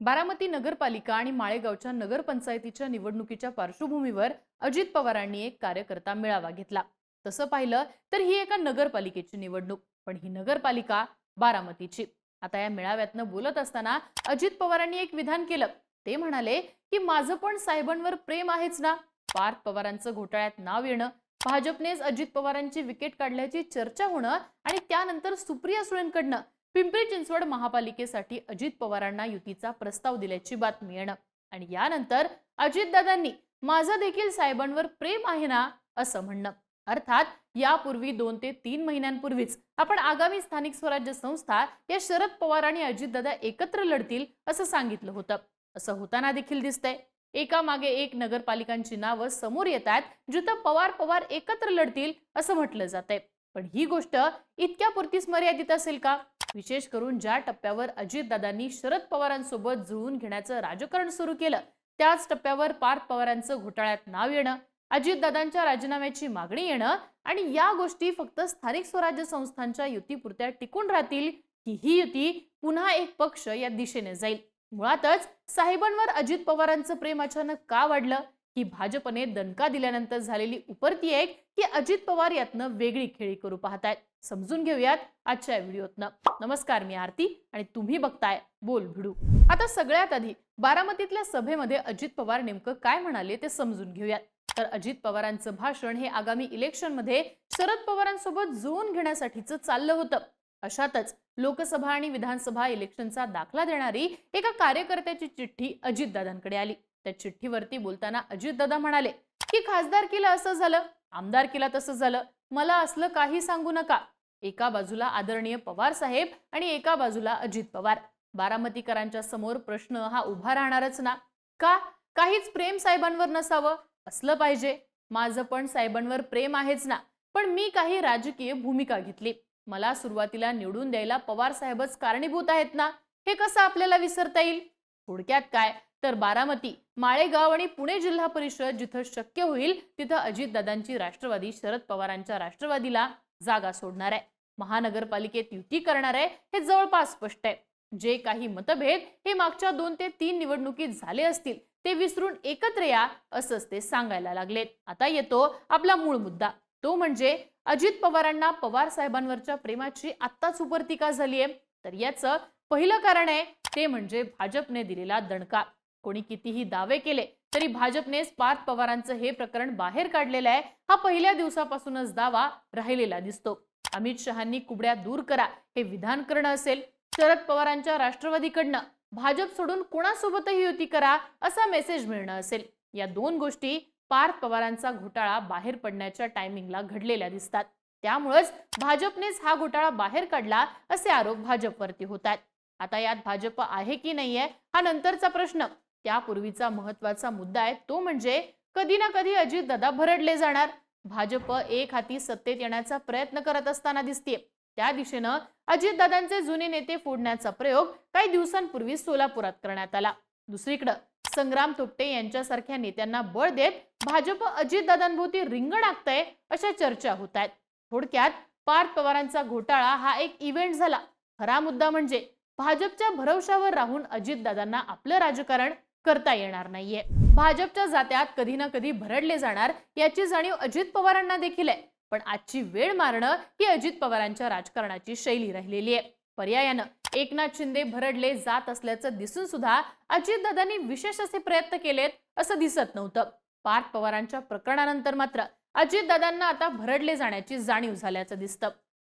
बारामती नगरपालिका आणि माळेगावच्या नगरपंचायतीच्या निवडणुकीच्या पार्श्वभूमीवर अजित पवारांनी एक कार्यकर्ता मेळावा घेतला. तसं पाहिलं तर ही एका नगरपालिकेची निवडणूक पण ही नगरपालिका बारामतीची. आता या मेळाव्यातनं बोलत असताना अजित पवारांनी एक विधान केलं. ते म्हणाले की माझं पण साहेबांवर प्रेम आहेच ना. पार्थ पवारांचं घोटाळ्यात नाव येणं भाजपनेच अजित पवारांची विकेट काढल्याची चर्चा होणं आणि त्यानंतर सुप्रिया सुळेंकडनं पिंपरी चिंचवड महापालिकेसाठी अजित पवारांना युतीचा प्रस्ताव दिल्याची बातमी येणं. आणि यानंतर अजितदादांनी माझं देखील साहेबांवर प्रेम आहे ना? असं म्हणणं. अर्थात यापूर्वी दोन ते तीन महिन्यांपूर्वीच आपण आगामी स्थानिक स्वराज्य संस्था या शरद पवार आणि अजितदादा एकत्र लढतील असं सांगितलं होतं. असं होताना देखील दिसतंय. एका मागे एक नगरपालिकांची नावं समोर येत आहेत जिथं पवार पवार एकत्र लढतील असं म्हटलं जातंय. पण ही गोष्ट इतक्या पुरतीच मर्यादित असेल का? विशेष करून ज्या टप्प्यावर अजितदादांनी शरद पवारांसोबत जुळवून घेण्याचं राजकारण सुरू केलं त्याच टप्प्यावर पार्थ पवारांचं घोटाळ्यात नाव येणं अजितदादांच्या राजीनाम्याची मागणी येणं आणि या गोष्टी फक्त स्थानिक स्वराज्य संस्थांच्या युतीपुरत्या टिकून राहतील की ही युती पुन्हा एक पक्ष या दिशेने जाईल. मुळातच साहेबांवर अजित पवारांचं प्रेम अचानक का वाढलं? ही भाजपने दणका दिल्यानंतर झालेली उपरती एक की अजित पवार यातनं वेगळी खेळी करू पाहतायत. समजून घेऊयात आजच्या व्हिडिओतनं. नमस्कार मी आरती आणि तुम्ही बघताय बोल भिडू. आता सगळ्यात आधी बारामतीतल्या सभेमध्ये अजित पवार नेमकं काय म्हणाले ते समजून घेऊयात. तर अजित पवारांचं भाषण हे आगामी इलेक्शनमध्ये शरद पवारांसोबत जुळून घेण्यासाठीचं चाललं होतं. अशातच लोकसभा आणि विधानसभा इलेक्शनचा दाखला देणारी एका कार्यकर्त्याची चिठ्ठी अजितदादांकडे आली. त्या चिठ्ठीवरती बोलताना अजितदादा म्हणाले की खासदारकीला असं झालं आमदारकीला तसं झालं मला असलं काही सांगू नका. एका बाजूला आदरणीय पवार साहेब आणि एका बाजूला अजित पवार. बारामतीकरांच्या समोर प्रश्न हा उभा राहणारच ना. का? काहीच प्रेम साहेबांवर नसावं. असलं पाहिजे. माझं पण साहेबांवर प्रेम आहेच ना. पण मी काही राजकीय भूमिका घेतली. मला सुरुवातीला निवडून द्यायला पवार साहेबच कारणीभूत आहेत ना. हे कसं आपल्याला विसरता येईल? थोडक्यात काय? तर बारामती माळेगाव आणि पुणे जिल्हा परिषद जिथं शक्य होईल तिथं अजितदादांची राष्ट्रवादी शरद पवारांच्या राष्ट्रवादीला जागा सोडणार आहे. महानगरपालिकेत युती करणार आहे हे जवळपास स्पष्ट आहे. जे काही मतभेद हे मागच्या दोन ते तीन निवडणुकीत झाले असतील ते विसरून एकत्र या असंच ते सांगायला लागलेत. आता येतो आपला मूळ मुद्दा. तो म्हणजे अजित पवारांना पवार साहेबांवरच्या प्रेमाची आत्ताच उपरती का झालीय. तर याचं पहिलं कारण आहे ते म्हणजे भाजपने दिलेला दणका. कोणी कितीही दावे केले तरी भाजपनेच पार्थ पवारांचं हे प्रकरण बाहेर काढलेलं आहे. हा पहिल्या दिवसापासूनच दावा राहिलेला दिसतो. अमित शहांनी कुबड्या दूर करा हे विधान करणं असेल. शरद पवारांच्या राष्ट्रवादीकडनं भाजप सोडून कोणासोबतही युती करा असा मेसेज मिळणं असेल. या दोन गोष्टी पार्थ पवारांचा घोटाळा बाहेर पडण्याच्या टायमिंगला घडलेल्या दिसतात. त्यामुळेच भाजपनेच हा घोटाळा बाहेर काढला असे आरोप भाजपवरती होत आहेत आता यात भाजप आहे की नाहीये हा नंतरचा प्रश्न. त्यापूर्वीचा महत्त्वाचा मुद्दा आहे तो म्हणजे कधी ना कधी अजितदादा भरडले जाणार. भाजप एक हाती सत्तेत येण्याचा प्रयत्न करत असताना दिसते त्या दिशेनं अजितदादांचे जुने नेते फोडण्याचा प्रयोग काही दिवसांपूर्वी सोलापुरात करण्यात आला. दुसरीकडं संग्राम थोपटे यांच्यासारख्या नेत्यांना बळ देत भाजप अजितदादांभोवती रिंगण आखतंय अशा चर्चा होत आहेत थोडक्यात पार्थ पवारांचा घोटाळा हा एक इव्हेंट झाला. खरा मुद्दा म्हणजे भाजपच्या भरवशावर राहून अजितदादांना आपलं राजकारण करता येणार नाहीये. भाजपच्या जात्यात कधी ना कधी भरडले जाणार याची जाणीव अजित पवारांना देखील आहे. पण आजची वेळ मारणं ही अजित पवारांच्या राजकारणाची शैली राहिलेली आहे. पर्यायानं एकनाथ शिंदे भरडले जात असल्याचं दिसून सुद्धा अजितदादांनी विशेष असे प्रयत्न केलेत असं दिसत नव्हतं. पार्थ पवारांच्या प्रकरणानंतर मात्र अजितदादांना आता भरडले जाण्याची जाणीव झाल्याचं दिसतं.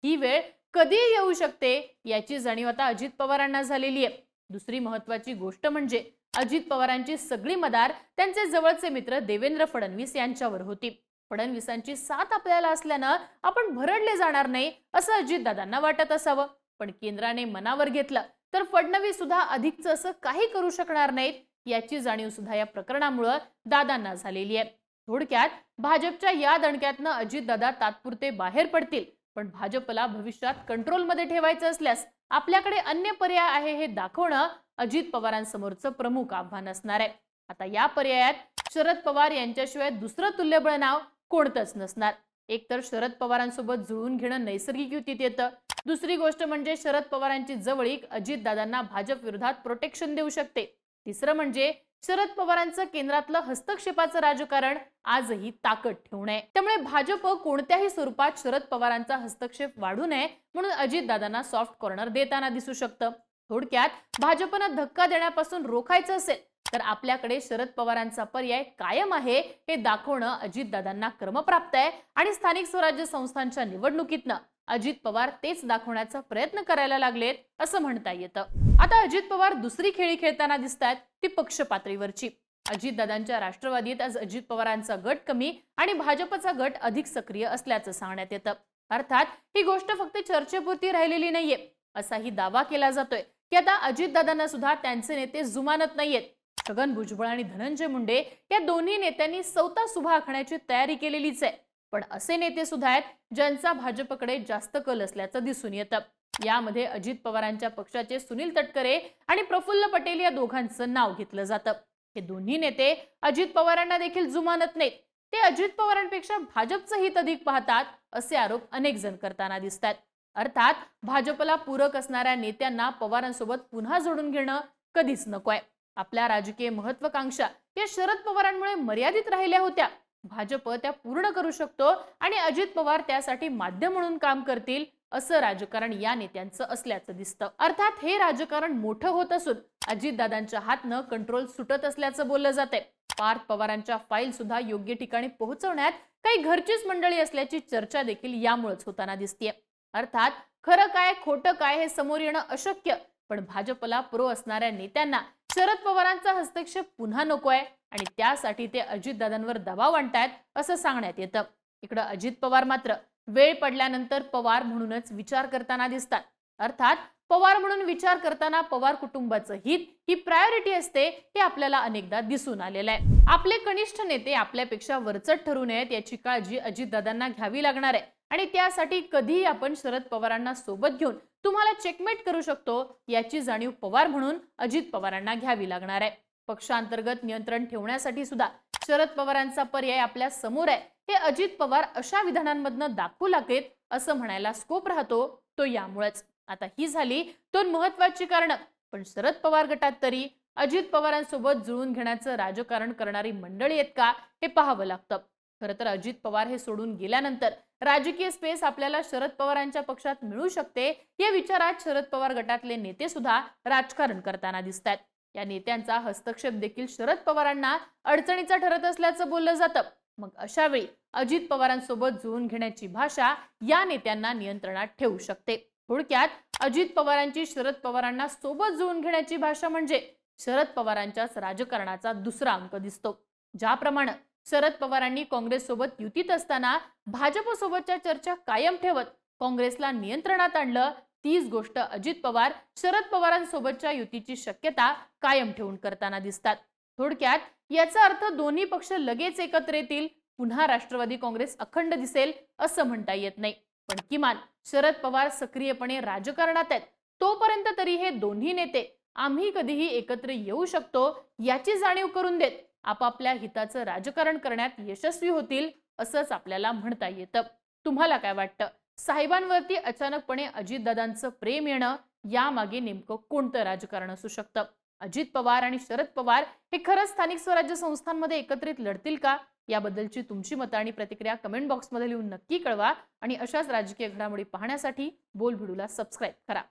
ही वेळ कधी येऊ शकते याची जाणीव आता अजित पवारांना झालेली आहे. दुसरी महत्वाची गोष्ट म्हणजे अजित पवारांची सगळी मदार त्यांचे जवळचे मित्र देवेंद्र फडणवीस यांच्यावर होती. फडणवीसांची साथ आपल्याला असल्यानं आपण भरडले जाणार नाही असं अजितदादांना वाटत असावं. पण केंद्राने मनावर घेतलं तर फडणवीस सुद्धा अधिकच असं काही करू शकणार नाहीत याची जाणीव सुद्धा या प्रकरणामुळं दादांना झालेली आहे. थोडक्यात भाजपच्या या दणक्यातनं अजितदादा तात्पुरते बाहेर पडतील पण भाजपला भविष्यात कंट्रोलमध्ये ठेवायचं असल्यास आपल्याकडे अन्य पर्याय आहे हे दाखवणं अजित पवारांसमोरचं प्रमुख आव्हान असणार आहे. आता या पर्यायात शरद पवार यांच्याशिवाय दुसरं तुल्यबळ नाव कोणतंच नसणार. एक तर शरद पवारांसोबत जुळून घेणं नैसर्गिक युतीत येतं. दुसरी गोष्ट म्हणजे शरद पवारांची जवळीक अजितदादांना भाजप विरोधात प्रोटेक्शन देऊ शकते. तिसरं म्हणजे शरद पवारांचं केंद्रातलं हस्तक्षेपाचं राजकारण आजही ताकद ठेवू आहे त्यामुळे भाजप कोणत्याही स्वरूपात शरद पवारांचा हस्तक्षेप वाढू नये म्हणून अजितदादांना सॉफ्ट कॉर्नर देताना दिसू शकतं. थोडक्यात भाजपनं धक्का देण्यापासून रोखायचं असेल तर आपल्याकडे शरद पवारांचा पर्याय कायम आहे हे दाखवणं अजितदादांना क्रमप्राप्त आहे आणि स्थानिक स्वराज्य संस्थांच्या निवडणुकीतनं अजित पवार तेच दाखवण्याचा प्रयत्न करायला लागलेत असं म्हणता येतं. आता अजित पवार दुसरी खेळी खेळताना दिसत आहेत ती पक्ष पातळीवरची अजितदादांच्या राष्ट्रवादीत आज अजित पवारांचा गट कमी आणि भाजपचा गट अधिक सक्रिय असल्याचं सांगण्यात येतं. अर्थात ही गोष्ट फक्त चर्चेपुरती राहिलेली नाहीये असाही दावा केला जातोय. की आता अजितदादांना सुद्धा त्यांचे नेते जुमानत नाहीयेत. छगन भुजबळ आणि धनंजय मुंडे या दोन्ही नेत्यांनी सौता सुभा आखण्याची तयारी केलेलीच आहे. पण असे नेते सुद्धा आहेत ज्यांचा भाजपकडे जास्त कल असल्याचं दिसून येतं. यामध्ये अजित पवारांच्या पक्षाचे सुनील तटकरे आणि प्रफुल्ल पटेल या दोघांचं नाव घेतलं जातं. हे दोन्ही नेते अजित पवारांना देखील जुमानत नाहीत. ते अजित पवारांपेक्षा भाजपचं हित अधिक पाहतात असे आरोप अनेक जण करताना दिसतात अर्थात भाजपला पूरक असणाऱ्या नेत्यांना पवारांसोबत पुन्हा जोडून घेणं कधीच नकोय. आपल्या राजकीय महत्वाकांक्षा या शरद पवारांमुळे मर्यादित राहिल्या होत्या. भाजप त्या पूर्ण करू शकतो आणि अजित पवार त्यासाठी माध्यम म्हणून काम करतील असं राजकारण या नेत्यांचं असल्याचं दिसतं. अर्थात हे राजकारण मोठं होत असून अजितदादांच्या हातनं कंट्रोल सुटत असल्याचं बोललं जाते पार्थ पवारांच्या फाईल सुद्धा योग्य ठिकाणी पोहोचवण्यात काही घरचीच मंडळी असल्याची चर्चा देखील यामुळेच होताना दिसतीये. अर्थात खरं काय खोटं काय हे समोर येणं अशक्य. पण भाजपला प्रो असणाऱ्या नेत्यांना शरद पवारांचा हस्तक्षेप पुन्हा नको आहे आणि त्यासाठी ते अजितदादांवर दबाव आणतायत असं सांगण्यात येतं. इकडं अजित पवार मात्र वेळ पडल्यानंतर पवार म्हणूनच विचार करताना दिसतात. अर्थात पवार म्हणून विचार करताना पवार कुटुंबाचं हित ही प्रायोरिटी असते हे आपल्याला अनेकदा दिसून आलेलं आहे आपले कनिष्ठ नेते आपल्यापेक्षा वरचढ ठरू नयेत याची काळजी अजितदादांना घ्यावी लागणार आहे. आणि त्यासाठी कधीही आपण शरद पवारांना सोबत घेऊन तुम्हाला चेकमेट करू शकतो याची जाणीव पवार म्हणून अजित पवारांना घ्यावी लागणार आहे. पक्षांतर्गत नियंत्रण ठेवण्यासाठी सुद्धा शरद पवारांचा पर्याय आपल्यासमोर आहे. हे अजित पवार अशा विधानांमधनं दाखवू लागेल असं म्हणायला स्कोप राहतो तो यामुळेच. आता ही झाली दोन महत्वाची कारणं. पण शरद पवार गटात तरी अजित पवारांसोबत जुळून घेण्याचं राजकारण करणारी मंडळी आहेत का हे पाहावं लागतं. खरं तर अजित पवार हे सोडून गेल्यानंतर राजकीय स्पेस आपल्याला शरद पवारांच्या पक्षात मिळू शकते. या विचारात शरद पवार गटातले नेते सुद्धा राजकारण करताना दिसतात या नेत्यांचा हस्तक्षेप देखील शरद पवारांना अडचणीचा ठरत असल्याचं बोललं जातं. मग अशा वेळी अजित पवारांसोबत जुळून घेण्याची भाषा या नेत्यांना नियंत्रणात ठेवू शकते. थोडक्यात अजित पवारांची शरद पवारांना सोबत जुळून घेण्याची भाषा म्हणजे शरद पवारांच्याच राजकारणाचा दुसरा अंक दिसतो. ज्याप्रमाणे शरद पवारांनी काँग्रेससोबत युतीत असताना भाजपसोबतच्या चर्चा कायम ठेवत काँग्रेसला नियंत्रणात आणलं. तीच गोष्ट अजित पवार शरद पवारांसोबतच्या युतीची शक्यता कायम ठेवून करताना दिसतात. थोडक्यात याचा अर्थ दोन्ही पक्ष लगेच एकत्र येतील. पुन्हा राष्ट्रवादी काँग्रेस अखंड दिसेल असं म्हणता येत नाही. पण किमान शरद पवार सक्रियपणे राजकारणात आहेत. तोपर्यंत तरी हे दोन्ही नेते आम्ही कधीही एकत्र येऊ शकतो याची जाणीव करून देत आपापल्या हिताचं राजकारण करण्यात यशस्वी होतील असंच आपल्याला म्हणता येतं. तुम्हाला काय वाटतं? साहेबांवरती अचानकपणे अजितदादांचं प्रेम येणं यामागे नेमकं कोणतं राजकारण असू शकतं? अजित पवार आणि शरद पवार हे खरंच स्थानिक स्वराज्य संस्थांमध्ये एकत्रित लढतील का? याबद्दलची तुमची मतं आणि प्रतिक्रिया कमेंट बॉक्समध्ये लिहून नक्की कळवा आणि अशाच राजकीय घडामोडी पाहण्यासाठी बोलभिडूला सबस्क्राईब करा.